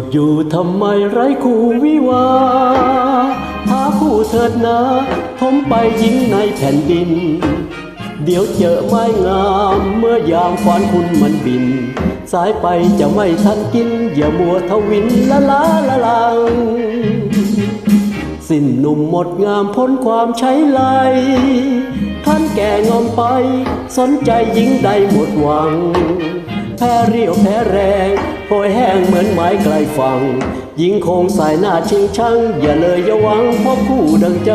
ดอยู่ทำไมไร้คู่วิวาหาคู่เถิดนะผมไปยิงในแผ่นดิน เดี๋ยวเจอไม้งามเมื่อยามฝันคุณมันบิน สายไปจะไม่ทันกิน อย่ามัวทวินละลาละลัง สิ้นหนุ่มหมดงามพ้นความใช้ไลท่านแก่งอมไป สนใจยิงใดหมดหวัง แพ้เรียวแพ้แรง โหยแห้งเหมือนไม้ไกลฝั่งยิงคงสายหน้าชิงชังอย่าเลยอย่าหวังพบคู่ดังใจ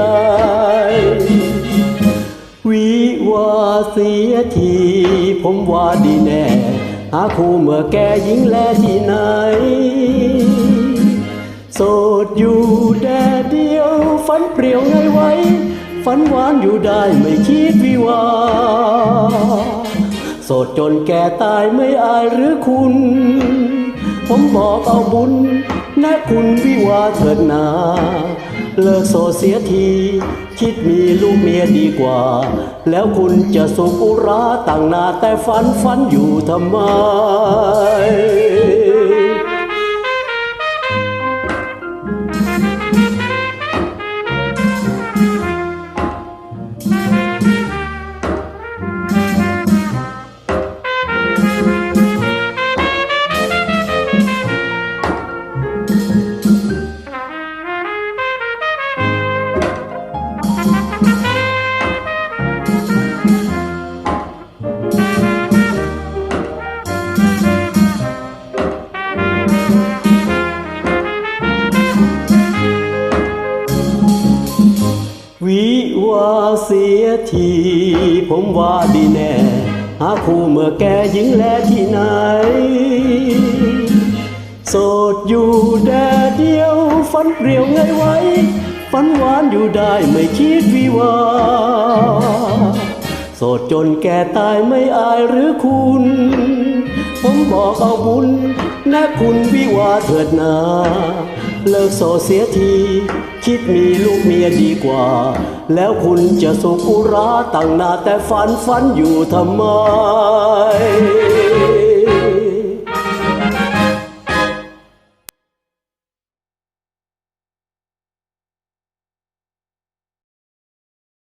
วิวาเสียที ผมว่าดีแน่ หาคู่เมื่อแกยิงแลที่ไหน โสดอยู่แดดเดียว ฝันเปรี่ยวไงไว้ ฝันหวานอยู่ได้ไม่คิดวิวาโสดจนแก่ตายไม่อายหรือคุณ ผมบอกเอาบุญนะคุณวิวาเถิดนา เลิกโซเสียที คิดมีลูกเมียดีกว่า แล้วคุณจะสุขุราต่างนาแต่ฝันฝันอยู่ทำไม วิวาเสียทีผมว่าดีแน่ หาคู่เมื่อแกยิงแลที่ไหน โสดอยู่แดดเดียวฝันเปรียวไงไว้ฝันหวานอยู่ได้ไม่คิดวิวา ดจนแก่ตายไม่อายหรือคุณ ผมบอกเอาบุญนะคุณวิวาเถิดนา เลิกโสดเสียที คิดมีลูกเมียดีกว่า แล้วคุณจะสุขุราตั้งนาแต่ฝันฝันอยู่ทำไม